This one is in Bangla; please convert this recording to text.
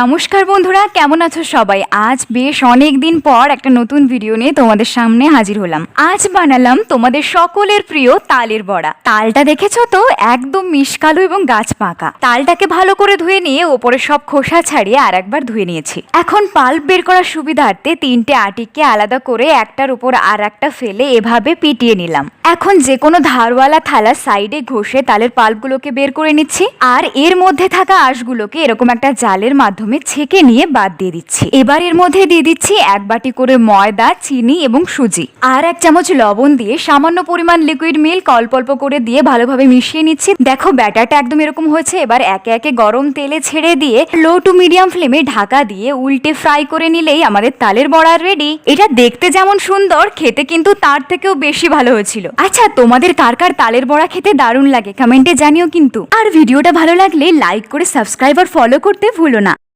নমস্কার বন্ধুরা, কেমন আছো সবাই? আজ বেশ অনেক দিন পর একটা নতুন ভিডিও নিয়ে তোমাদের সামনে হাজির হলাম। আজ বানালাম তোমাদের সকলের প্রিয় তালের বড়া। তালটা দেখেছ তো? একদম মিশকালো এবং গাছ পাকা। তালটাকে ভালো করে ধুয়ে নিয়ে ওপরে সব খোসা ছাড়িয়ে আর একবার ধুয়ে নিয়েছি। এখন পাল্প বের করার সুবিধার্থে তিনটে আটিকে আলাদা করে একটার উপর আর একটা ফেলে এভাবে পিটিয়ে নিলাম। এখন যে কোনো ধারওয়ালা থালা সাইডে ঘষে তালের পাল্পগুলোকে বের করে নিচ্ছি। আর এর মধ্যে থাকা আঁশগুলোকে এরকম একটা জালের মাধ্যমে ছেঁকে নিয়ে বাদ দিয়ে দিচ্ছি। এবার এর মধ্যে দিয়ে দিচ্ছি এক বাটি করে ময়দা, চিনি এবং সুজি। আর এক চামচ লবণ দিয়ে সামান্য পরিমাণ লিকুইড মিল্ক অল্প অল্প করে দিয়ে ভালোভাবে মিশিয়ে নিচ্ছি। দেখো, ব্যাটারটা একদম এরকম হয়েছে। এবার একে একে গরম তেলে ছেড়ে দিয়ে লো টু মিডিয়াম ফ্লেমে ঢাকা দিয়ে উল্টে ফ্রাই করে নিলেই আমাদের তালের বড়া রেডি এটা দেখতে যেমন সুন্দর, খেতে কিন্তু তার থেকেও বেশি ভালো হয়েছিল। আচ্ছা তোমাদের কার কার তালের বড়া খেতে দারুণ লাগে? কমেন্টে জানিও কিন্তু। আর ভিডিওটা ভালো লাগলে লাইক করে সাবস্ক্রাইব আর ফলো করতে ভুলো না।